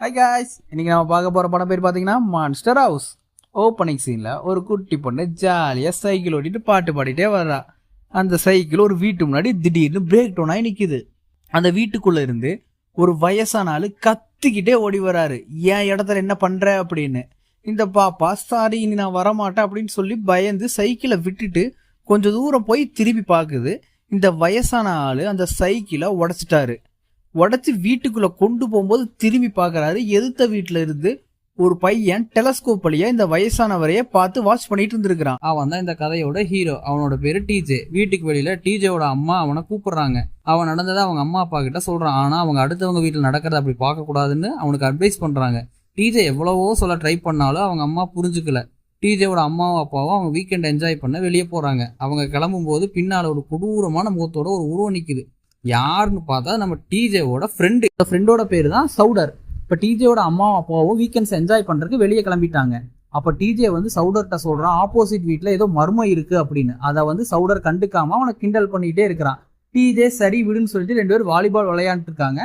High guys இன்னைக்கு நம்ம பார்க்க போகிற படம் பேர் பார்த்தீங்கன்னா மான்ஸ்டர் ஹவுஸ் ஓப்பனிங் சீனில் ஒரு குட்டி பொண்ணு ஜாலியாக சைக்கிள் ஓட்டிட்டு பாட்டு பாடிட்டே வர்றா. அந்த சைக்கிள் ஒரு வீட்டு முன்னாடி திடீர்னு பிரேக் டவுன் ஆகி அந்த வீட்டுக்குள்ளே இருந்து ஒரு வயசான ஆள் கத்திக்கிட்டே ஓடி வராரு. என் இடத்துல என்ன பண்ணுற அப்படின்னு. இந்த பாப்பா சாரி இனி நான் வரமாட்டேன் அப்படின்னு சொல்லி பயந்து சைக்கிளை விட்டுட்டு கொஞ்சம் தூரம் போய் திரும்பி பார்க்குது. இந்த வயசான ஆள் அந்த சைக்கிளை உடச்சிட்டாரு. உடச்சி வீட்டுக்குள்ளே கொண்டு போகும்போது திரும்பி பார்க்குறாரு. எதிர்த்த வீட்டில் இருந்து ஒரு பையன் டெலஸ்கோப் வழியா இந்த வயசானவரைய பார்த்து வாட்ச் பண்ணிட்டு இருந்திருக்கிறான். அவன் தான் இந்த கதையோட ஹீரோ அவனோட பேரு டிஜே வீட்டுக்கு வெளியில டிஜேவோட அம்மா அவனை கூப்பிடுறாங்க. அவன் நடந்ததை அவங்க அம்மா அப்பா கிட்ட சொல்றான். ஆனா அவங்க அடுத்தவங்க வீட்டில் நடக்கிறத அப்படி பார்க்க கூடாதுன்னு அவனுக்கு அட்வைஸ் பண்றாங்க. டிஜே எவ்வளவோ சொல்ல ட்ரை பண்ணாலும் அவங்க அம்மா புரிஞ்சுக்கல. டிஜேவோட அம்மாவும் அப்பாவும் அவங்க வீக்கெண்ட் என்ஜாய் பண்ண வெளியே போறாங்க. அவங்க கிளம்பும்போது பின்னால ஒரு கொடூரமான முகத்தோட ஒரு உருவம் நிக்குது. யாருன்னு பார்த்தா நம்ம டிஜேவோட ஃப்ரெண்டு இந்த ஃப்ரெண்டோட பேர் தான் சவுடர் இப்போ டிஜேவோட அம்மாவும் அப்பாவும் வீக்கெண்ட்ஸ் என்ஜாய் பண்ணுறதுக்கு வெளியே கிளம்பிட்டாங்க. அப்போ டிஜே வந்து சவுடர்கிட்ட சொல்கிறான் ஆப்போசிட் வீட்டில் ஏதோ மர்மம் இருக்குது அப்படின்னு. அதை வந்து சவுடர் கண்டுக்காமல் அவனை கிண்டல் பண்ணிக்கிட்டே இருக்கிறான். டிஜே சரி விடுன்னு சொல்லிட்டு ரெண்டு பேரும் வாலிபால் விளையாண்டுட்டு இருக்காங்க.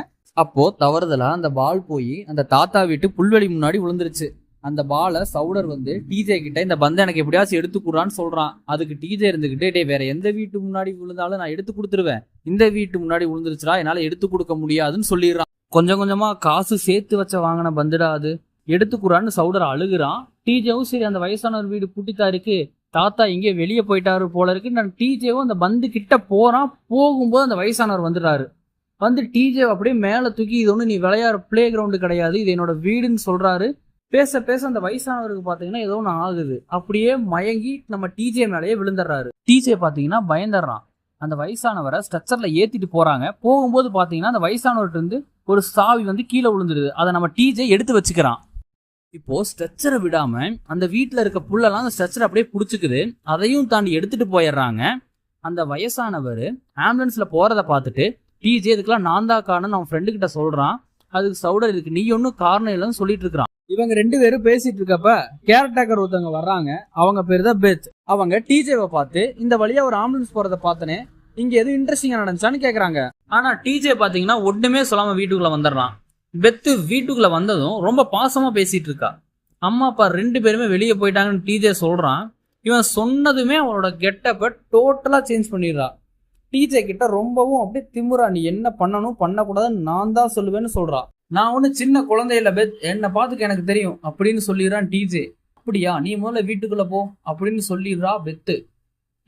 தவறுதலாக அந்த பால் போய் அந்த தாத்தா வீட்டு புல்வெளி முன்னாடி விழுந்துருச்சு. அந்த பாலை சவுடர் வந்து டிஜே கிட்ட இந்த பந்தை எனக்கு எப்படியாச்சும் எடுத்து சொல்கிறான் அதுக்கு டிஜே இருந்துக்கிட்டே டே வேற எந்த வீட்டு முன்னாடி விழுந்தாலும் நான் எடுத்து கொடுத்துருவேன். இந்த வீட்டு முன்னாடி விழுந்துருச்சுடா என்னால் எடுத்து கொடுக்க முடியாதுன்னு சொல்லிடுறான். கொஞ்சம் கொஞ்சமாக காசு சேர்த்து வச்ச வாங்கின பந்துடாது எடுத்துக்குறான்னு சவுடர் அழுகுறான். டிஜேவும் சரி அந்த வயசானவர் வீடு புட்டித்தா இருக்கு தாத்தா இங்கே வெளியே போயிட்டாரு போல இருக்கு. நான் டிஜேவும் அந்த பந்து கிட்ட போகிறான் போகும்போது அந்த வயசானவர் வந்துடுறாரு. வந்து டிஜே அப்படியே மேலே தூக்கி இது ஒன்று நீ விளையாடுற பிளே கிரவுண்டு கிடையாது இது என்னோட வீடுன்னு சொல்கிறாரு பேச பேச அந்த வயசானவருக்கு பார்த்தீங்கன்னா ஏதோ ஒன்று ஆகுது. அப்படியே மயங்கி நம்ம டிஜே மேலேயே விழுந்துடுறாரு. டிஜே பார்த்தீங்கன்னா பயந்துடுறான். அந்த வயசானவரை ஸ்ட்ரக்சரில் ஏற்றிட்டு போகிறாங்க போகும்போது பார்த்தீங்கன்னா அந்த வயசானவர்கிட்ட இருந்து ஒரு சாவி வந்து கீழே விழுந்துருது. அதை நம்ம டிஜே எடுத்து வச்சுக்கிறான். இப்போ ஸ்ட்ரக்சரை விடாம அந்த வீட்டில் இருக்க புல்லெல்லாம் அந்த ஸ்ட்ரெச்சரை அப்படியே பிடிச்சிக்குது. அதையும் தாண்டி எடுத்துட்டு போயிடுறாங்க. அந்த வயசானவர் ஆம்புலன்ஸில் போகிறத பார்த்துட்டு டிஜே இதுக்கெல்லாம் நான் தான் காரணம் அவன் ஃப்ரெண்டு கிட்ட சொல்கிறான் அதுக்கு சவுடர் இருக்கு. நீ ஒன்றும் காரணம் இல்லைன்னு சொல்லிட்டு இருக்கிறான். இவங்க ரெண்டு பேரும் பேசிட்டு இருக்கப்ப கேரக்டர் ஒருத்தவங்க வர்றாங்க. அவங்க பேர் தான் பெத் அவங்க டிஜேவை பார்த்து இந்த வழியா ஒரு ஆம்புலன்ஸ் போகிறத பார்த்தனே இங்க எதுவும் இன்ட்ரெஸ்டிங்கா நடந்துச்சான்னு கேக்குறாங்க. ஆனா டிஜே பாத்தீங்கன்னா ஒண்ணுமே சொல்லாம வீட்டுக்குள்ள வந்துடுறான். பெத்து வீட்டுக்குள்ள வந்ததும் ரொம்ப பாசமா பேசிட்டு இருக்கா. அம்மா அப்பா ரெண்டு பேருமே வெளியே போயிட்டாங்கன்னு டிஜே சொல்றான். இவன் சொன்னதுமே அவனோட கெட்டப்பை டோட்டலா சேஞ்ச் பண்ணிடுறா. டிஜே கிட்ட ரொம்பவும் அப்படியே திமுறா நீ என்ன பண்ணணும்? பண்ணக்கூடாதுன்னு நான் தான் சொல்லுவேன்னு சொல்றா. நான் ஒன்று சின்ன குழந்தையில பெத் என்னை பார்த்துக்க எனக்கு தெரியும் அப்படின்னு சொல்லிடுறான் டிஜே அப்படியா? நீ முதல்ல வீட்டுக்குள்ள போ அப்படின்னு சொல்லிடுறா பெத்து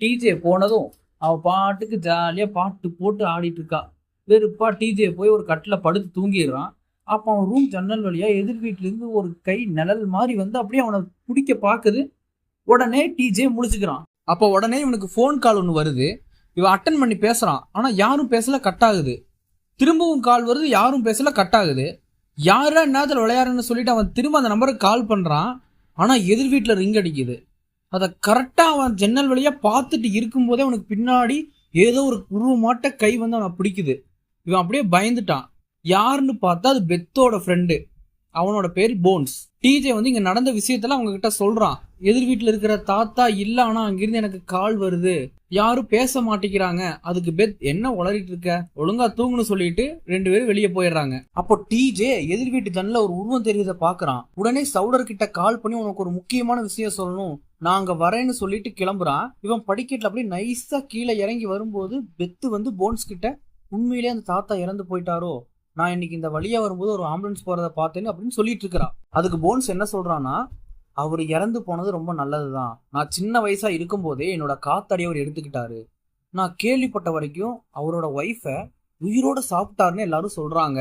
டிஜே போனதும் அவள் பாட்டுக்கு ஜாலியாக பாட்டு போட்டு ஆடிட்டு இருக்கா வெறுப்பா டிஜே போய் ஒரு கட்டில் படுத்து தூங்கிடுறான். அப்போ அவன் ரூம் ஜன்னல் வழியாக எதிர் வீட்டிலேருந்து ஒரு கை நிழல் மாதிரி வந்து அப்படியே அவனை பிடிக்க பார்க்குது உடனே டிஜே முடிச்சுக்கிறான் அப்போ உடனே இவனுக்கு ஃபோன் கால் ஒன்று வருது. இவன் அட்டன் பண்ணி பேசுகிறான் ஆனால் யாரும் பேசல கட் ஆகுது. திரும்பவும் கால் வருது யாரும் பேசல கட் ஆகுது. யாரா நேரத்தில் விளையாடுன்னு சொல்லிட்டு அவன் திரும்ப அந்த நம்பருக்கு கால் பண்ணுறான் ஆனால் எதிர் வீட்டில் ரிங் அடிக்குது. அதை கரெக்டாக அவன் ஜன்னல் வழியாக பார்த்துட்டு இருக்கும்போதே அவனுக்கு பின்னாடி ஏதோ ஒரு உருவமாட்ட கை வந்து அவனை பிடிக்குது. இவன் அப்படியே பயந்துட்டான். யாருன்னு பார்த்தா அது பெத்தோட ஃப்ரெண்டு அவனோட பேர் போன்ஸ். டிஜே வந்து இங்கே நடந்த விஷயத்தெல்லாம் அவங்க கிட்ட சொல்கிறான் எதிர் வீட்டில் இருக்கிற தாத்தா இல்ல ஆனா அங்கிருந்து எனக்கு கால் வருது. யாரும் பேச மாட்டேங்கிறாங்க. அதுக்கு பெத் என்ன உளறிட்டு இருக்க? ஒழுங்கா தூங்குன்னு சொல்லிட்டு ரெண்டு பேரும் வெளியே போயிடுறாங்க. அப்போ டிஜே எதிர் வீட்டு ஜன்னல ஒரு உருவம் தெரியுத பாக்குறான். உடனே சவுடர் கிட்ட கால் பண்ணி உனக்கு ஒரு முக்கியமான விஷயம் சொல்லணும். நாங்க வரேன்னு சொல்லிட்டு கிளம்புறான். இவன் படிக்கட்டுல அப்படியே நைஸா கீழே இறங்கி வரும்போது பெத்து வந்து போன்ஸ் கிட்ட உண்மையிலேயே அந்த தாத்தா இறந்து போயிட்டாரோ? நான் இன்னைக்கு இந்த வழியா வரும்போது ஒரு ஆம்புலன்ஸ் போறத பார்த்தேன்னு அப்படின்னு சொல்லிட்டு இருக்கிறான். அதுக்கு போன்ஸ் என்ன சொல்றான்னா அவர் இறந்து போனது ரொம்ப நல்லது தான் நான் சின்ன வயசா இருக்கும்போதே என்னோட காத்தடி அவர் எடுத்துக்கிட்டாரு. நான் கேள்விப்பட்ட வரைக்கும் அவரோட ஒய்ஃபை உயிரோட சாப்பிட்டாருன்னு எல்லாரும் சொல்றாங்க.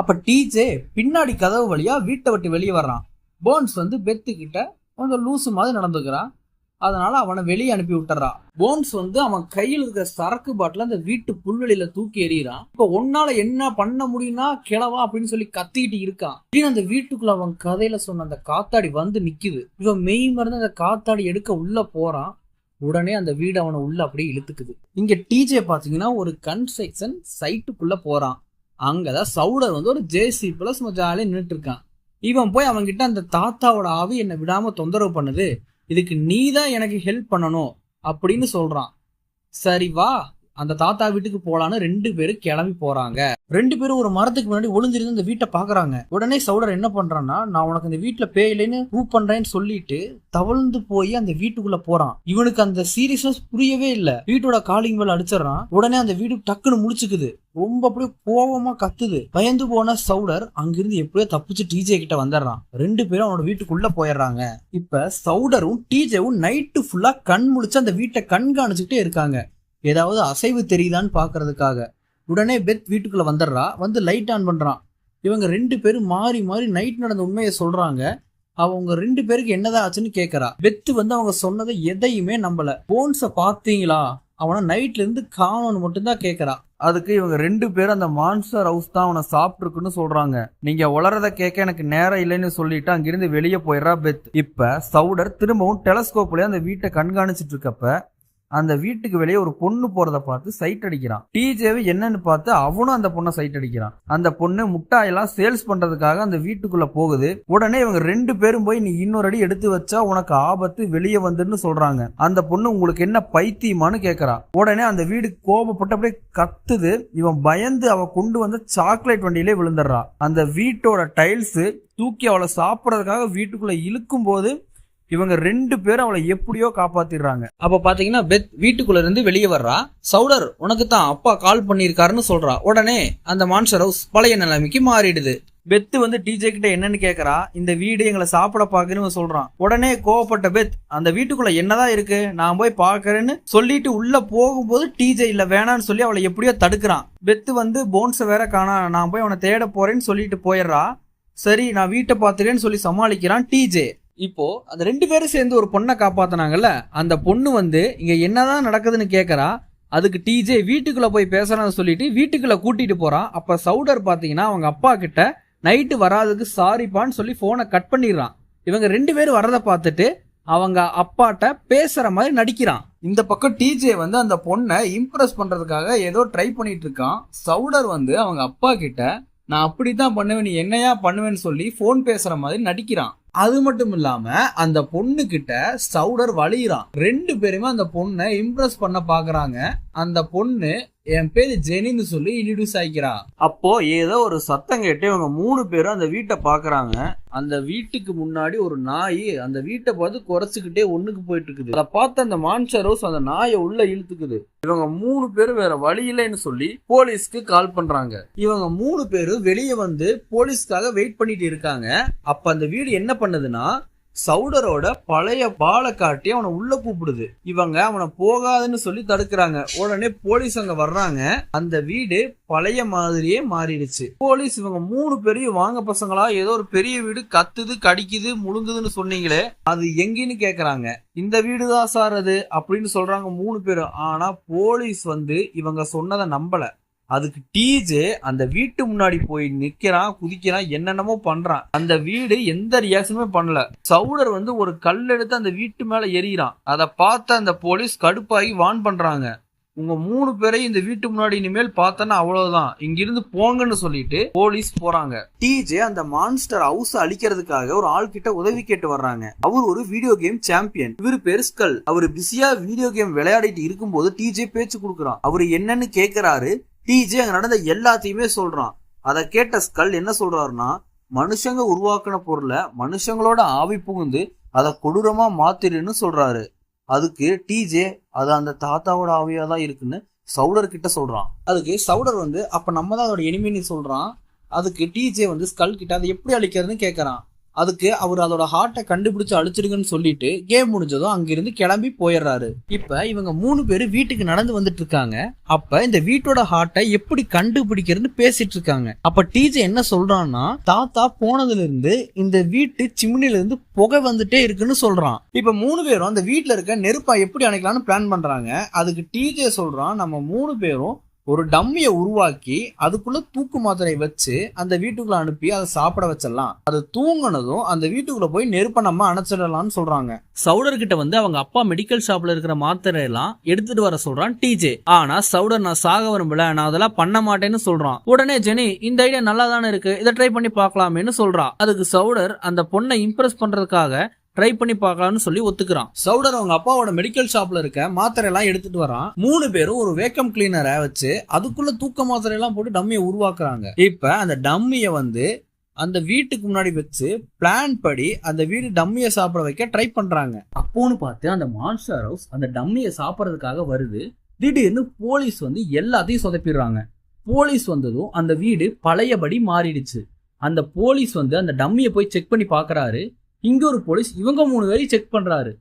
அப்ப டிஜே பின்னாடி கதவு வழியா வீட்டை விட்டு வெளியே வர்றான். போன்ஸ் வந்து பெத்து கிட்ட கொஞ்சம் லூசு மாதிரி நடந்துக்கிறான். அதனால அவனை வெளியே அனுப்பி விட்டுறா போன்ஸ் வந்து அவன் கையில் இருக்கிற சரக்கு பாட்டில் அந்த வீட்டு புல்வெளியில தூக்கி எறிகிறான். இப்போ உன்னால என்ன பண்ண முடியும்னா கிளவா அப்படின்னு சொல்லி கத்திக்கிட்டு இருக்கான். அப்படின்னு அந்த வீட்டுக்குள்ள அவன் கதையில சொன்ன அந்த காத்தாடி வந்து நிக்குது. இவன் மெய் மருந்து அந்த காத்தாடி எடுக்க உள்ள போறான். உடனே அந்த வீடு அவனை உள்ள அப்படியே இழுத்துக்குது. இங்க டிஜே பாத்தீங்கன்னா ஒரு கன்ஸ்ட்ரக்ஷன் சைட்டுக்குள்ள போறான். அங்கதான் சவுடர் வந்து ஒரு ஜேசி பிளஸ் ஜாலியாக நின்றுட்டு இருக்கான். இவன் போய் அவன்கிட்ட அந்த தாத்தாவோட ஆவி என்னை விடாம தொந்தரவு பண்ணுது. இதுக்கு நீ தான் எனக்கு ஹெல்ப் பண்ணணும் அப்படின்னு சொல்றான். சரி வா. அந்த தாத்தா வீட்டுக்கு போலான்னு ரெண்டு பேரும் கிளம்பி போறாங்க. ரெண்டு பேரும் ஒரு மரத்துக்கு முன்னாடி ஒளிஞ்சிருந்து இந்த வீட்டை பாக்குறாங்க. உடனே சவுடர் என்ன பண்றான்னா நான் உனக்கு இந்த வீட்டுல பேய் இல்லைன்னு ப்ரூவ் பண்றேன்னு சொல்லிட்டு தவழ்ந்து போய் அந்த வீட்டுக்குள்ள போறான். இவனுக்கு அந்த சீரியஸ்னஸ் புரியவே இல்ல. வீட்டோட காலிங் மேல அடிச்சிடறான். உடனே அந்த வீடு டக்குன்னு முடிச்சுக்குது. ரொம்ப அப்படியே கோபமா கத்துது. பயந்து போன சவுடர் அங்கிருந்து எப்படியோ தப்பிச்சு டிஜே கிட்ட வந்துடுறான். ரெண்டு பேரும் அவனோட வீட்டுக்குள்ள போயிடுறாங்க. இப்ப சவுடரும் டிஜேவும் நைட்டு ஃபுல்லா கண் முழிச்சு அந்த வீட்டை கண்காணிச்சுக்கிட்டே இருக்காங்க. ஏதாவது அசைவு தெரியுதான்னு பார்க்கறதுக்காக. உடனே பெத் வீட்டுக்குள்ள வந்துடுறா வந்து லைட் ஆன் பண்றான். இவங்க ரெண்டு பேரும் மாறி மாறி நைட் நடந்த உண்மையை சொல்றாங்க. அவங்க ரெண்டு பேருக்கு என்னதான் ஆச்சுன்னு கேக்குறா. பெத்து வந்து அவங்க சொன்னதை எதையுமே நம்பல. போன்ஸை பார்த்தீங்களா? அவனை நைட்ல இருந்து காணோன்னு மட்டும்தான் கேக்குறா. அதுக்கு இவங்க ரெண்டு பேரும் அந்த மான்ஸ்டர் ஹவுஸ் தான் அவனை சாப்பிட்டுருக்குன்னு சொல்றாங்க. நீங்க உளறத கேட்க எனக்கு நேரம் இல்லைன்னு சொல்லிட்டு அங்கிருந்து வெளியே போயிடுறா பெத். இப்ப சவுடர் திரும்பவும் டெலஸ்கோப்லயே அந்த வீட்டை கண்காணிச்சிட்டு இருக்கப்ப அந்த வீட்டுக்கு வெளியே ஒரு பொண்ணு போறத பார்த்து சைட் அடிக்கிறான். டிஜேவை என்னன்னு பார்த்து அவனும் அந்த பொண்ணை சைட் அடிக்கிறான். அந்த பொண்ணு முட்டாயெல்லாம் சேல்ஸ் பண்றதுக்காக அந்த வீட்டுக்குள்ள போகுது. உடனே இவங்க ரெண்டு பேரும் போய் நீ இன்னொரு அடி எடுத்து வச்சா உனக்கு ஆபத்து வெளியே வந்துன்னு சொல்றாங்க. அந்த பொண்ணு உங்களுக்கு என்ன பைத்தியமானு கேக்குறா. உடனே அந்த வீடு கோபப்பட்டு அப்படியே கத்துது. இவன் பயந்து அவ கொண்டு வந்த சாக்லேட் வண்டியிலே விழுந்துடுறா. அந்த வீட்டோட டைல்ஸ் தூக்கி அவளை சாப்பிட்றதுக்காக வீட்டுக்குள்ள இழுக்கும் போது இவங்க ரெண்டு பேரும் அவளை எப்படியோ காப்பாத்திடுறாங்க. அப்ப பாத்தீங்கன்னா பெத் வீட்டுக்குள்ள இருந்து வெளியே வர்றா. சவுடர் உனக்கு தான் அப்பா கால் பண்ணிருக்காருன்னு சொல்றா. உடனே அந்த மான்சர் ஹவுஸ் பழைய நிலைமைக்கு மாறிடுது. பெத் வந்து டிஜே கிட்ட என்னன்னு கேக்குறா. இந்த வீடு எங்களை சாப்பிட பாக்குன்னு சொல்றான். உடனே கோவப்பட்ட பெத் அந்த வீட்டுக்குள்ள என்னதான் இருக்கு? நான் போய் பாக்குறேன்னு சொல்லிட்டு உள்ள போகும்போது டிஜே இல்ல வேணான்னு சொல்லி அவளை எப்படியோ தடுக்கிறான். பெத்து வந்து போன்ஸை வேற காணா நான் போய் அவனை தேட போறேன்னு சொல்லிட்டு போயிடுறா. சரி நான் வீட்டை பாத்துக்கிறேன்னு சொல்லி சமாளிக்கிறான் டிஜே இப்போ அந்த ரெண்டு பேரும் சேர்ந்து ஒரு பொண்ணை காப்பாத்தினாங்கல்ல அந்த பொண்ணு வந்து இங்க என்னதான் நடக்குதுன்னு கேக்குறா அதுக்கு டிஜே வீட்டுக்குள்ள போய் பேசலாம்னு சொல்லிட்டு வீட்டுக்குள்ள கூட்டிட்டு போறான் அப்ப சவுடர் பாத்தீங்கன்னா அவங்க அப்பா கிட்ட நைட்டு வராதுக்கு சாரிப்பான்னு சொல்லி போனை கட் பண்ணிடுறான். இவங்க ரெண்டு பேரும் வர்றதை பார்த்துட்டு அவங்க அப்பாட்ட பேசுற மாதிரி நடிக்கிறான். இந்த பக்கம் டிஜே வந்து அந்த பொண்ணை இம்ப்ரெஸ் பண்றதுக்காக ஏதோ ட்ரை பண்ணிட்டு இருக்கான் சவுடர் வந்து அவங்க அப்பா கிட்ட நான் அப்படித்தான் பண்ணுவேன் நீ என்னையா பண்ணுவேன்னு சொல்லி ஃபோன் பேசுற மாதிரி நடிக்கிறான். அது மட்டும் இல்லாம அந்த பொண்ணு கிட்ட சவுடர் வழியிறான் ரெண்டு பேருமே அந்த பொண்ணை இம்ப்ரெஸ் பண்ண பாக்குறாங்க. அந்த பொண்ணு என் பேரு ஜெனின்னு சொல்லி இன்ட்ரடியூஸ் ஆகிக்கிறான் அப்போ ஏதோ ஒரு சத்தம் கேட்டு இவங்க மூணு பேரும் அந்த வீட்டை பாக்குறாங்க அந்த வீட்டுக்கு முன்னாடி ஒரு நாய் அந்த வீட்டை பார்த்து குறைச்சிக்கிட்டே ஒண்ணுக்கு போயிட்டு இருக்குது அதை பார்த்து அந்த மான்சர் ஹவுஸ் அந்த நாயை உள்ள இழுத்துக்குது. இவங்க மூணு பேரும் வேற வழி இல்லைன்னு சொல்லி போலீஸ்க்கு கால் பண்றாங்க. இவங்க மூணு பேரும் வெளியே வந்து போலீஸ்க்காக வெயிட் பண்ணிட்டு இருக்காங்க. அப்ப அந்த வீடு என்ன பண்ணுதுன்னா சவுடரோட பழைய பாலை காட்டி அவனை உள்ள கூப்பிடுது. இவங்க அவனை போகாதுன்னு சொல்லி தடுக்கிறாங்க. உடனே போலீஸ் அங்க வர்றாங்க. அந்த வீடு பழைய மாதிரியே மாறிடுச்சு. போலீஸ் இவங்க மூணு பெரிய வாங்க பசங்களா ஏதோ ஒரு பெரிய வீடு கத்துது கடிக்குது முழுங்குதுன்னு சொன்னீங்களே அது எங்கன்னு கேக்குறாங்க. இந்த வீடுதான் சார் அது அப்படின்னு சொல்றாங்க மூணு பேரும். ஆனா போலீஸ் வந்து இவங்க சொன்னதை நம்பல. அதுக்கு டீஜு அந்த வீட்டு முன்னாடி போய் நிக்கிறான் குதிக்கிறான் என்னென்னமோ பண்றான். அந்த வீடு எந்த ரியாக்ஷனுமே பண்ணல. சவுடர் வந்து ஒரு கல் எடுத்து அந்த வீட்டு மேல எரியிறான் அதை பார்த்த அந்த போலீஸ் கடுப்பாகி வான் பண்றாங்க. உங்க மூணு பேரையும் இந்த வீட்டு முன்னாடி இனிமேல் பார்த்தனா அவ்வளவுதான். இங்கிருந்து போங்கன்னு சொல்லிட்டு போலீஸ் போறாங்க. டிஜே அந்த மான்ஸ்டர் ஹவுஸ் அழிக்கிறதுக்காக ஒரு ஆள் கிட்ட உதவி கேட்டு வர்றாங்க. அவர் ஒரு வீடியோ கேம் சாம்பியன் இவர் பெருஸ்கல் அவர் பிஸியா வீடியோ கேம் விளையாடிட்டு இருக்கும்போது டிஜே பேச்சு கொடுக்குறான். அவர் என்னன்னு கேக்குறாரு. டிஜே அங்க நடந்த எல்லாத்தையுமே சொல்றான். அதை கேட்ட ஸ்கல் என்ன சொல்றாருன்னா மனுஷங்க உருவாக்கின பொருளை மனுஷங்களோட ஆவி புகுந்து அதை கொடூரமா மாத்திருன்னு சொல்றாரு. அதுக்கு டிஜே அது அந்த தாத்தாவோட ஆவியா தான் இருக்குன்னு சவுடர் கிட்ட சொல்றான். அதுக்கு சவுடர் வந்து அப்ப நம்ம தான் அதோட எனிமின்னு சொல்றான். அதுக்கு டிஜே வந்து ஸ்கல் கிட்ட அதை எப்படி அழிக்கிறதுன்னு கேட்கறான் அதுக்கு அவர் அதோட ஹார்ட்டை கண்டுபிடிச்சு அழிச்சிடுங்கன்னு சொல்லிட்டு கேம் முடிஞ்சதும் அங்கிருந்து கிளம்பி போயிடுறாரு. இப்ப இவங்க மூணு பேர் வீட்டுக்கு நடந்து வந்துட்டு இருக்காங்க அப்ப இந்த வீட்டோட ஹார்ட்டை எப்படி கண்டுபிடிக்கிறதுன்னு பேசிட்டு இருக்காங்க அப்ப டீஜே என்ன சொல்றான்னா தாத்தா போனதுல இருந்து இந்த வீட்டு சிம்னில இருந்து புகை வந்துட்டே இருக்குன்னு சொல்றான். இப்ப மூணு பேரும் அந்த வீட்டுல இருக்க நெருப்பா எப்படி அணைக்கலாம்னு பிளான் பண்றாங்க. அதுக்கு டிஜே சொல்றான் நம்ம மூணு பேரும் ஒரு டம்மியை உருவாக்கி அதுக்குள்ள தூக்கு மாத்திரை வச்சு அந்த வீட்டுக்குள்ள அனுப்பி அதை சாப்பிட வச்சிடலாம். அது தூங்கினதும் அந்த வீட்டுக்குள்ள போய் நெருப்ப நம்ம அணைச்சிடலாம்னு சொல்றாங்க. சவுடர் கிட்ட வந்து அவங்க அப்பா மெடிக்கல் ஷாப்ல இருக்கிற மாத்திரை எல்லாம் எடுத்துட்டு வர சொல்றான் டிஜே ஆனா சவுடர் நான் சாக விரும்பல நான் அதெல்லாம் பண்ண மாட்டேன்னு சொல்றான். உடனே ஜெனி இந்த ஐடியா நல்லா தானே இருக்கு இதை ட்ரை பண்ணி பார்க்கலாமேன்னு சொல்றான் அதுக்கு சவுடர் அந்த பொண்ணை இம்ப்ரெஸ் பண்றதுக்காக ட்ரை பண்ணி பார்க்கலாம்னு சொல்லி ஒத்துக்கிறான். சவுடர் அவங்க அப்பாவோட மெடிக்கல் ஷாப்ல இருக்க மாத்திரை எல்லாம் எடுத்துட்டு வரான். மூணு பேரும் ஒரு வேக்கம் கிளீனரை வச்சு அதுக்குள்ள தூக்க மாத்திரை எல்லாம் போட்டு டம்மியை உருவாக்குறாங்க. இப்ப அந்த டம்மியை வந்து அந்த வீட்டுக்கு முன்னாடி வச்சு பிளான் படி அந்த வீடு டம்மியை சாப்பிட வைக்க ட்ரை பண்றாங்க. அப்போன்னு பார்த்து அந்த மான்ஸ்டர் ஹவுஸ் அந்த டம்மியை சாப்பிட்றதுக்காக வருது. திடீர்னு போலீஸ் வந்து எல்லாத்தையும் சொதப்பிடுறாங்க. போலீஸ் வந்ததும் அந்த வீடு பழையபடி மாறிடுச்சு. அந்த போலீஸ் வந்து அந்த டம்மியை போய் செக் பண்ணி பார்க்குறாரு. இங்கே ஒரு போலீஸ் இவங்க மூணு பேரையும் செக் பண்ணுறாரு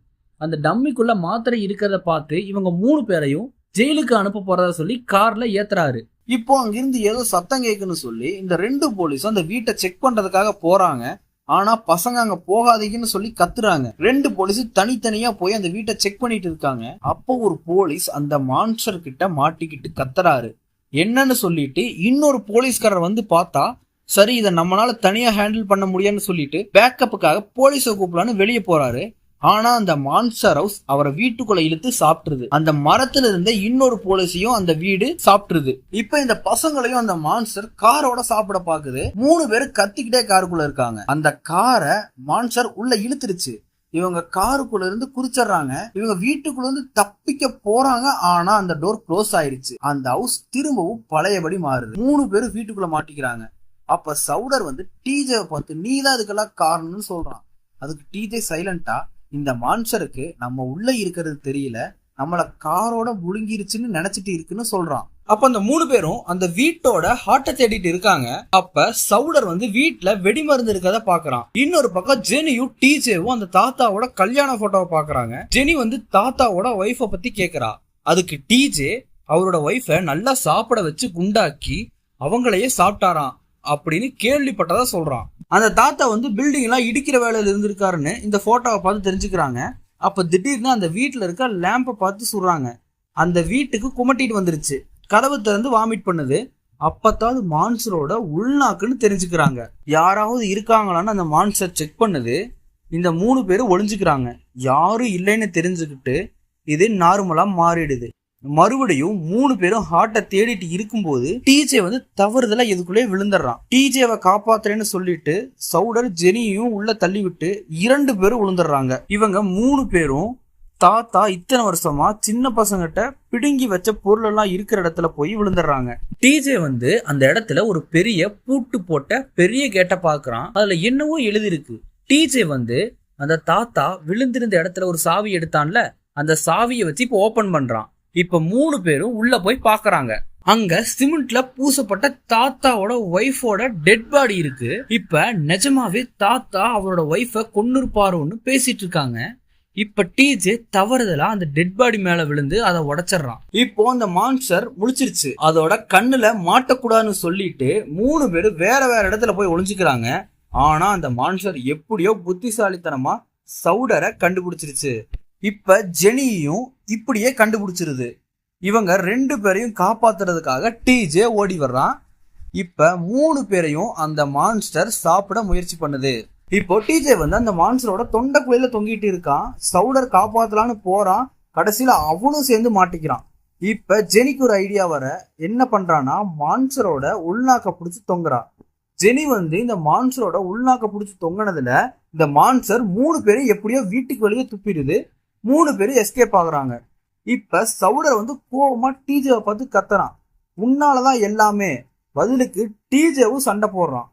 அந்த டம்மிக்குள்ளே மாத்திரை இருக்கிறத பார்த்து இவங்க மூணு பேரையும் ஜெயிலுக்கு அனுப்ப போகிறத சொல்லி காரில் ஏத்துறாரு. இப்போ அங்கிருந்து ஏதோ சத்தம் கேட்குன்னு சொல்லி இந்த ரெண்டு போலீஸும் அந்த வீட்டை செக் பண்ணுறதுக்காக போகிறாங்க ஆனா பசங்க அங்க போகாதீங்கன்னு சொல்லி கத்துறாங்க. ரெண்டு போலீஸ் தனித்தனியா போய் அந்த வீட்டை செக் பண்ணிட்டு இருக்காங்க. அப்போ ஒரு போலீஸ் அந்த மான்ஸ்டர் கிட்ட மாட்டிக்கிட்டு கத்துறாரு. என்னன்னு சொல்லிட்டு இன்னொரு போலீஸ்காரர் வந்து பார்த்தா சரி இதை நம்மளால தனியா ஹேண்டில் பண்ண முடியாதுன்னு சொல்லிட்டு பேக்கப்புக்காக போலீஸை கூப்பிடலான்னு வெளியே போறாரு. ஆனா அந்த மான்ஸ்டர் ஹவுஸ் அவரை வீட்டுக்குள்ள இழுத்து சாப்பிட்டுருது. அந்த மரத்துல இருந்த இன்னொரு போலீஸையும் அந்த வீடு சாப்பிட்டுருது. இப்ப இந்த பசங்களையும் அந்த மான்ஸ்டர் காரோட சாப்பிட பாக்குது. மூணு பேரும் கத்திக்கிட்டே காருக்குள்ள இருக்காங்க. அந்த காரை மான்ஸ்டர் உள்ள இழுத்துருச்சு. இவங்க காருக்குள்ள இருந்து குறிச்சிடுறாங்க இவங்க வீட்டுக்குள்ள இருந்து தப்பிக்க போறாங்க. ஆனா அந்த டோர் க்ளோஸ் ஆயிருச்சு. அந்த ஹவுஸ் திரும்பவும் பழையபடி மாறுது. மூணு பேரும் வீட்டுக்குள்ள மாட்டிக்கிறாங்க. அப்ப சவுடர் வந்து டிஜே பார்த்து நீ தான் இதுக்கெல்லாம் காரணம்னு சொல்றான். அதுக்கு டிஜே சைலண்டா இந்த மான்சருக்கு நம்ம உள்ள இருக்கிறது தெரியல நம்மள காரோட முழுங்கிருச்சுன்னு நினைச்சிட்டு இருக்குன்னு சொல்றான். அப்ப அந்த மூணு பேரும் அந்த வீட்டோட ஹார்ட்டை தேடிட்டு இருக்காங்க. அப்ப சவுடர் வந்து வீட்டில் வெடி மருந்து இருக்கத பாக்குறான். இன்னொரு பக்கம் ஜெனியும் டீஜேவும் அந்த தாத்தாவோட கல்யாண போட்டோவை பாக்குறாங்க. ஜெனி வந்து தாத்தாவோட ஒய்ஃப பத்தி கேக்குறா. அதுக்கு டீஜே அவரோட ஒய்ஃபை நல்லா சாப்பிட வச்சு குண்டாக்கி அவங்களையே சாப்பிட்டாராம். அப்படின்னு கேள்விப்பட்டதா சொல்றான். அந்த தாத்தா வந்து பில்டிங் எல்லாம் இடிக்கிற வேலையில இருந்திருக்காருன்னு இந்த போட்டோவை பார்த்து தெரிஞ்சுக்கிறாங்க. அப்ப திடீர்னு அந்த வீட்டுல இருக்க லேம்பை பார்த்து சொல்றாங்க அந்த வீட்டுக்கு குமட்டிட்டு வந்துருச்சு. கதவு திறந்து வாமிட் பண்ணுது. அப்பத்தாவது மான்சரோட உள்நாக்குன்னு தெரிஞ்சுக்கிறாங்க. யாராவது இருக்காங்களான்னு அந்த மான்சர் செக் பண்ணுது. இந்த மூணு பேரும் ஒளிஞ்சுக்கிறாங்க. யாரும் இல்லைன்னு தெரிஞ்சுக்கிட்டு இது நார்மலா மாறிடுது. மறுபடியும் மூணு பேரும் ஹார்ட்டை தேடிட்டு இருக்கும்போது டிஜே வந்து தவறுதலா இதுக்குள்ளே விழுந்துடுறான். டிஜேவை காப்பாத்துறேன்னு சொல்லிட்டு சவுடர் ஜெனியையும் உள்ள தள்ளி விட்டு இரண்டு பேரும் விழுந்துடுறாங்க. இவங்க மூணு பேரும் தாத்தா இத்தனை வருஷமா சின்ன பசங்கிட்ட பிடுங்கி வச்ச பொருள் எல்லாம் இருக்கிற இடத்துல போய் விழுந்துடுறாங்க. டிஜே வந்து அந்த இடத்துல ஒரு பெரிய பூட்டு போட்ட பெரிய கேட்டை பாக்குறான். அதுல என்னவோ எழுதிருக்கு டிஜே வந்து அந்த தாத்தா விழுந்திருந்த இடத்துல ஒரு சாவி எடுத்தான்ல அந்த சாவியை வச்சு இப்போ ஓபன் பண்றான். இப்ப மூணு பேரும் உள்ள போய் பாக்குறாங்க. அங்க சிமெண்ட்ல பூசப்பட்ட தாத்தாவோட ஒய்ஃபோட டெட் பாடி இருக்கு. இப்ப நிஜமாவே தாத்தா அவரோட ஒய்ஃப கொன்னுருப்பாரோன்னு பேசிட்டு இருக்காங்க. இப்ப டீஜே தவறுதலா அந்த டெட் பாடி மேல விழுந்து அதை உடைச்சிடுறான். இப்போ அந்த மான்ஸ்டர் முடிச்சிருச்சு அதோட கண்ணுல மாட்டக்கூடாதுன்னு சொல்லிட்டு மூணு பேரும் வேற வேற இடத்துல போய் ஒளிஞ்சுக்கிறாங்க. ஆனா அந்த மான்ஸ்டர் எப்படியோ புத்திசாலித்தனமா சவுடரை கண்டுபிடிச்சிருச்சு. இப்ப ஜெனியையும் இப்படியே கண்டுபிடிச்சிருது. இவங்க ரெண்டு பேரையும் காப்பாத்துறதுக்காக டிஜே ஓடி வர்றான். இப்ப மூணு பேரையும் அந்த மான்ஸ்டர் சாப்பிட முயற்சி பண்ணுது. இப்போ டிஜே வந்து அந்த மான்ஸ்டரோட தொண்டைக்குள்ள தொங்கிட்டு இருக்கான். சவுடர் காப்பாத்தலான்னு போறான். கடைசியில அவனும் சேர்ந்து மாட்டிக்கிறான். இப்ப ஜெனிக்கு ஒரு ஐடியா வர என்ன பண்றான்னா மான்சரோட உள்நாக்க பிடிச்சி தொங்குறான். ஜெனி வந்து இந்த மான்சரோட உள்நாக்க பிடிச்சி தொங்கினதுல இந்த மான்சர் மூணு பேரும் எப்படியோ வீட்டுக்கு வெளியே துப்பிடுது. மூணு பேரும் எஸ்கேப் ஆகுறாங்க. இப்ப சவுடர் வந்து கோவமா டிஜேவை பார்த்து கத்துறான். உன்னாலதான் எல்லாமே பதிலுக்கு டிஜேவும் சண்டை போடுறான்.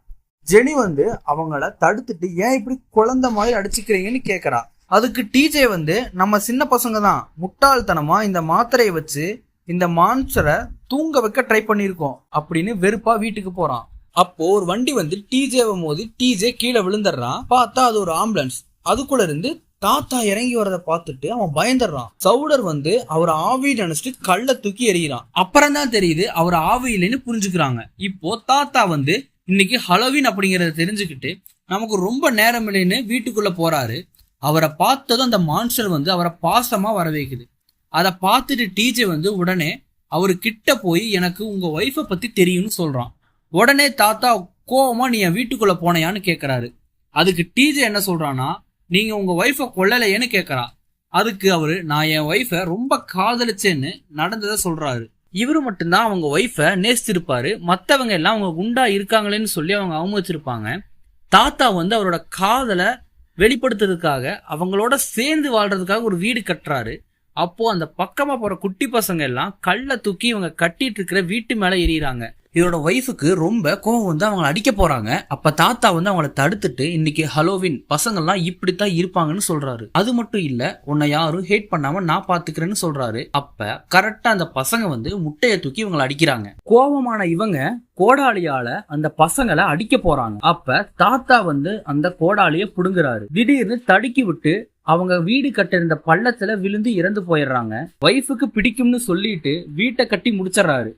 ஜெனி வந்து அவங்கள தடுத்துட்டு ஏன் இப்படி குழந்தை மாதிரி அடிச்சுக்கிறீங்கன்னு கேக்குறா. அதுக்கு டிஜே வந்து நம்ம சின்ன பசங்க தான் முட்டாள்தனமா இந்த மாத்திரையை வச்சு இந்த மான்சரை தூங்க வைக்க ட்ரை பண்ணியிருக்கோம். அப்படின்னு வெறுப்பா வீட்டுக்கு போறான். அப்போ ஒரு வண்டி வந்து டிஜேவை மோதி டிஜே கீழே விழுந்துடுறான். பார்த்தா அது ஒரு ஆம்புலன்ஸ் அதுக்குள்ள இருந்து தாத்தா இறங்கி வரத பார்த்துட்டு அவன் பயந்துடுறான். சவுடர் வந்து அவர் ஆவியில் நினைச்சிட்டு கல்ல தூக்கி எறிகிறான். அப்புறம் தான் தெரியுது அவர் ஆவி இல்லைன்னு புரிஞ்சுக்கிறாங்க. இப்போ தாத்தா வந்து இன்னைக்கு ஹலோவின் அப்படிங்கறத தெரிஞ்சுக்கிட்டு நமக்கு ரொம்ப நேரம் இல்லைன்னு வீட்டுக்குள்ள போறாரு. அவரை பார்த்ததும் அந்த மான்ஸ்டர் வந்து அவரை பாசமா வர வைக்குது அதை பார்த்துட்டு டீஜே வந்து உடனே அவரு கிட்ட போய் எனக்கு உங்க ஒய்ஃபை பத்தி தெரியும்னு சொல்றான். உடனே தாத்தா கோவமா நீ என் வீட்டுக்குள்ள போனையான்னு கேக்குறாரு. அதுக்கு டீஜே என்ன சொல்றான்னா நீங்கள் உங்கள் ஒய்ஃபை கொல்லலையேன்னு கேட்குறா அதுக்கு அவர் நான் என் ஒய்ஃபை ரொம்ப காதலிச்சேன்னு நடந்ததை சொல்கிறாரு இவர் மட்டும்தான் அவங்க ஒய்ஃபை நேசித்திருப்பார் மற்றவங்க எல்லாம் அவங்க குண்டா இருக்காங்களேன்னு சொல்லி அவங்க அவமதிச்சிருப்பாங்க. தாத்தா வந்து அவரோட காதலை வெளிப்படுத்துறதுக்காக அவங்களோட சேர்ந்து வாழ்றதுக்காக ஒரு வீடு கட்டுறாரு. அப்போது அந்த பக்கமாக போகிற குட்டி பசங்க எல்லாம் கல்லை தூக்கி இவங்க கட்டிட்டு இருக்கிற வீட்டு மேலே எறிகிறாங்க இதோட ஒய்ஃபுக்கு ரொம்ப கோவம் வந்து அவங்கள அடிக்க போறாங்க. அப்ப தாத்தா வந்து அவங்கள தடுத்துட்டு இன்னைக்கு ஹலோவின் பசங்கள்லாம் இப்படித்தான் இருப்பாங்கன்னு சொல்றாரு. அது மட்டும் இல்ல உன்னை யாரும் ஹேட் பண்ணாம நான் பாத்துக்கிறேன்னு சொல்றாரு. அப்ப கரெக்டா அந்த பசங்க வந்து முட்டையை தூக்கி இவங்களை அடிக்கிறாங்க. கோபமான இவங்க கோடாளியால அந்த பசங்களை அடிக்க போறாங்க. அப்ப தாத்தா வந்து அந்த கோடாலிய புடுங்குறாரு. திடீர்னு தடுக்கி விட்டு அவங்க வீடு கட்டிருந்த பள்ளத்துல விழுந்து இறந்து போயிடுறாங்க. ஒய்ஃபுக்கு பிடிக்கும்னு சொல்லிட்டு வீட்டை கட்டி முடிச்சிடுறாரு.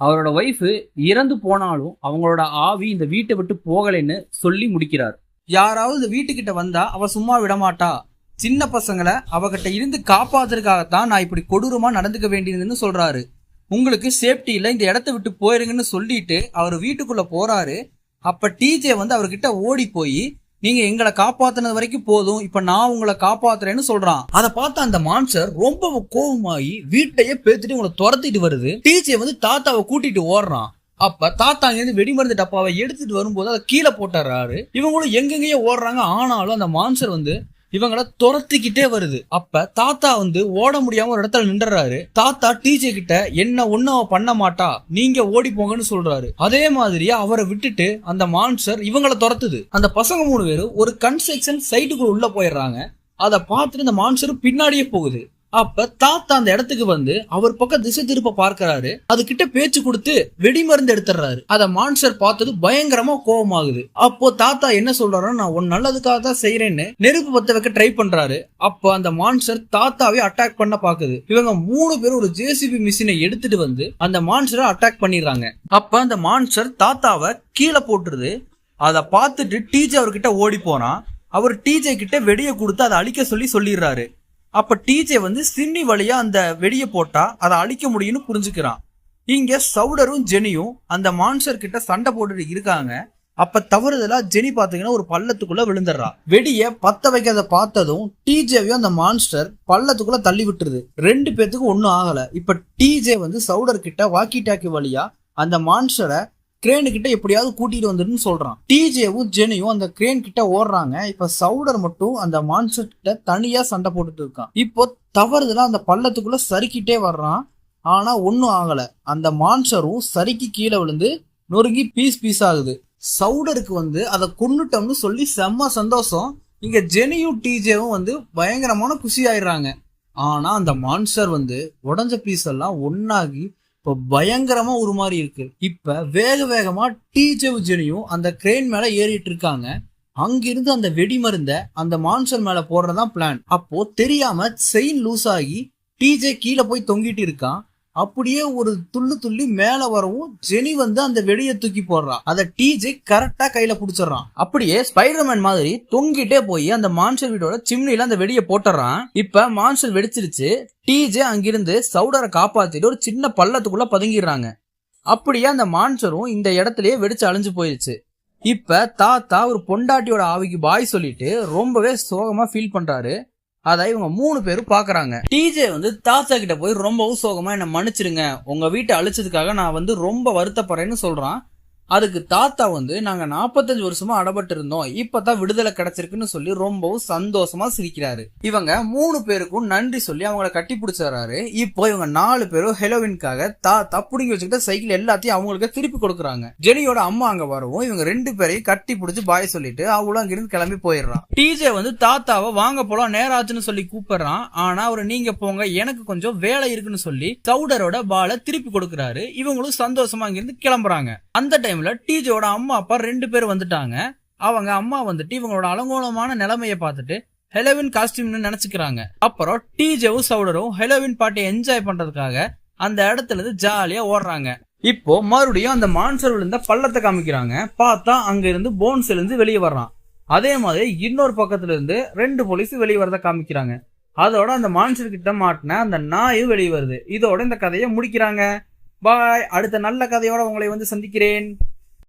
அவரோட ஒய்ஃபு இறந்து போனாலும் அவங்களோட ஆவி இந்த வீட்டை விட்டு போகலைன்னு சொல்லி முடிக்கிறார். யாராவது வீட்டுக்கிட்ட வந்தா அவ சும்மா விடமாட்டா. சின்ன பசங்களை அவகிட்ட இருந்து காப்பாத்துறதுக்காகத்தான் நான் இப்படி கொடூரமா நடந்துக்க வேண்டியதுன்னு சொல்றாரு. உங்களுக்கு சேஃப்டி இந்த இடத்த விட்டு போயிருங்கன்னு சொல்லிட்டு அவர் வீட்டுக்குள்ள போறாரு. அப்ப டிஜே வந்து அவர்கிட்ட ஓடி போய் நீங்க எங்களை காப்பாத்தினது வரைக்கும் போதும் இப்ப நான் உங்களை காப்பாத்துறேன்னு சொல்றான். அதை பார்த்த அந்த மான்சர் ரொம்ப கோபமாகி வீட்டையே பேத்துட்டு உங்களை துரத்திட்டு வருது. டீச்சர் வந்து தாத்தாவை கூட்டிட்டு ஓடுறான். அப்ப தாத்தா இருந்து வெடிமருந்து டப்பாவை எடுத்துட்டு வரும்போது அதை கீழே போட்டுறாரு. இவங்களும் எங்கெங்கேயோ ஓடுறாங்க. ஆனாலும் அந்த மான்சர் வந்து இவங்களை துரத்திக்கிட்டே வருது. அப்ப தாத்தா வந்து ஓட முடியாம ஒரு இடத்துல நின்றுறாரு. தாத்தா டீச்சர் கிட்ட என்ன ஒன்னும் அவ பண்ண மாட்டா. நீங்க ஓடி போங்கன்னு சொல்றாரு. அதே மாதிரியே அவரை விட்டுட்டு அந்த மான்சர் இவங்களை துரத்துது. அந்த பசங்க மூணு பேரும் ஒரு கன்ஸ்ட்ரக்ஷன் சைட்டுக்குள்ள உள்ள போயிடுறாங்க. அதை பார்த்துட்டு இந்த மான்சர் பின்னாடியே போகுது. அப்ப தாத்தா அந்த இடத்துக்கு வந்து அவர் பக்கம் திசை திருப்ப பார்க்கறாரு. அது கிட்ட பேச்சு கொடுத்து வெடிமருந்து எடுத்துறாரு அத மான்சர் பார்த்தது பயங்கரமா கோபமாகுது அப்போ தாத்தா என்ன சொல்றாரு நான் உன் நல்லதுக்காக தான் செய்யறேன்னு நெருப்பு பத்த வைக்க ட்ரை பண்றாரு. அப்போ அந்த மான்சர் தாத்தாவே அட்டாக் பண்ண பாக்குது இவங்க மூணு பேரும் ஒரு ஜேசிபி மிஷினை எடுத்துட்டு வந்து அந்த மான்சரை அட்டாக் பண்ணிடுறாங்க. அப்ப அந்த மான்சர் தாத்தாவை கீழே போட்டுருது அதை பார்த்துட்டு டீஜே அவர்கிட்ட ஓடி போனா அவர் டீஜே கிட்ட வெடியை கொடுத்து அதை அழிக்க சொல்லி சொல்லிடுறாரு. அப்ப டிஜே வந்து சின்னி வழியா அந்த வெடியை போட்டா அதை அழிக்க முடியும்னு புரிஞ்சுக்கிறான். இங்க சவுடரும் ஜெனியும் அந்த மான்சர் கிட்ட சண்டை போட்டுட்டு இருக்காங்க. அப்ப தவறுதலா ஜெனி பாத்தீங்கன்னா ஒரு பள்ளத்துக்குள்ள விழுந்துடுறா. வெடிய பத்த வைக்கிறத பார்த்ததும் டிஜேவையும் அந்த மான்ஸ்டர் பள்ளத்துக்குள்ள தள்ளி விட்டுருது. ரெண்டு பேத்துக்கும் ஒன்னும் ஆகல. இப்ப டிஜே வந்து சவுடர் கிட்ட வாக்கி டாக்கி வழியா அந்த மான்ஸ்டரை கிரேனு கிட்ட எப்படியாவது கூட்டிட்டு வந்துருன்னு சொல்றான். டிஜேவும் ஜெனியும் அந்த கிரேன் கிட்ட ஓடுறாங்க. இப்ப சவுடர் மட்டும் அந்த மான்சர் கிட்ட தனியா சண்டை போட்டுட்டு இருக்கான். இப்போ தவறுதலா அந்த பள்ளத்துக்குள்ள சறுக்கிட்டே வர்றான். ஆனா ஒன்னும் ஆகல. அந்த மான்சரும் சறுக்கி கீழே விழுந்து நொறுங்கி பீஸ் பீஸ் ஆகுது. சவுடருக்கு வந்து அதை கொண்டுட்டோம்னு சொல்லி செம்ம சந்தோஷம். இங்க ஜெனியும் டிஜேவும் வந்து பயங்கரமான குஷி ஆயிடுறாங்க. ஆனா அந்த மான்சர் வந்து உடஞ்ச பீஸ் எல்லாம் ஒன்னாகி இப்போ பயங்கரமா மாதிரி இருக்கு. இப்ப வேக வேகமா டீச்சர் ஜெனியும் அந்த கிரெயின் மேல ஏறிட்டு இருக்காங்க. அங்கிருந்து அந்த வெடி மருந்த அந்த மான்சர் மேல போடுறதான் பிளான் அப்போ தெரியாம செயின் லூஸ் ஆகி டிஜே கீழே போய் தொங்கிட்டு இருக்கான். அப்படியே ஒரு துள்ளு துள்ளி மேல வரவும் ஜெனி வந்து அந்த வெடியை தூக்கி போடுறான். அதை டிஜே கரெக்டா கையில புடிச்சிடறான். அப்படியே ஸ்பைடர்மேன் மாதிரி தொங்கிட்டே போய் அந்த மான்சர் வீடோட சிம்னில அந்த வெடியை போட்டுறான். இப்ப மான்சர் வெடிச்சிருச்சு. டிஜே அங்கிருந்து சவுடரை காப்பாத்திட்டு ஒரு சின்ன பள்ளத்துக்குள்ள பதுங்கிடுறாங்க. அப்படியே அந்த மான்சரும் இந்த இடத்துலயே வெடிச்சு அழிஞ்சு போயிருச்சு. இப்ப தாத்தா ஒரு பொண்டாட்டியோட ஆவிக்கு பாய் சொல்லிட்டு ரொம்பவே சோகமா ஃபீல் பண்றாரு. அதை இவங்க மூணு பேரும் பாக்குறாங்க. டிஜே வந்து தாத்தா கிட்ட போய் ரொம்பவும் சோகமா என்ன மன்னிச்சிடுங்க. உங்க வீட்டை அழிச்சதுக்காக நான் வந்து ரொம்ப வருத்தப்படுறேன்னு சொல்றான். அதுக்கு தாத்தா வந்து நாங்க நாற்பத்தஞ்சு வருஷமா அடபட்டு இருந்தோம் இப்பதான் விடுதலை கிடைச்சிருக்குன்னு சொல்லி ரொம்பவும் சந்தோஷமா சிரிக்கிறாரு. இவங்க மூணு பேருக்கும் நன்றி சொல்லி அவங்கள கட்டி பிடிச்சாரு இப்போ இவங்க நாலு பேரும் ஹெலோவின்காக தாத்தா புடுங்கி வச்சுக்கிட்ட சைக்கிள் எல்லாத்தையும் அவங்களுக்கு திருப்பி கொடுக்குறாங்க. ஜெனியோட அம்மா அங்க வரவும். இவங்க ரெண்டு பேரையும் கட்டி பிடிச்சி பாய் சொல்லிட்டு அவங்களும் அங்கிருந்து கிளம்பி போயிடுறான் டிஜே வந்து தாத்தாவை வாங்க போலாம் நேராச்சுன்னு சொல்லி கூப்பிடுறான். ஆனா அவரு நீங்க போங்க எனக்கு கொஞ்சம் வேலை இருக்குன்னு சொல்லி சவுடரோட பாலை திருப்பி கொடுக்குறாரு. இவங்களும் சந்தோஷமா அங்கிருந்து கிளம்புறாங்க. அந்த டைமில் டிஜியோட அம்மா அப்பா ரெண்டு பேர் வந்துட்டாங்க. அவங்க அம்மா வந்துட்டு இவங்களோட அலங்கோலமான நிலைமையை பார்த்துட்டு ஹெலோவின் காஸ்டியூம்னு நினைச்சுக்கிறாங்க. அப்புறம் டிஜேவும் சவுடரும் ஹெலோவின் பாட்டை என்ஜாய் பண்றதுக்காக அந்த இடத்துல இருந்து ஜாலியா ஓடுறாங்க. இப்போ மறுபடியும் அந்த மான்சர் விழுந்த பள்ளத்தை காமிக்கிறாங்க. பார்த்தா அங்க இருந்து போன்ஸ் இருந்து வெளியே வர்றான். அதே மாதிரி இன்னொரு பக்கத்துல இருந்து ரெண்டு போலீஸ் வெளியே வரத காமிக்கிறாங்க. அதோட அந்த மான்சர் கிட்ட மாட்டின அந்த நாயும் வெளியே வருது. இதோட இந்த கதையை முடிக்கிறாங்க. பாய். அடுத்த நல்ல கதையோட உங்களை வந்து சந்திக்கிறேன்.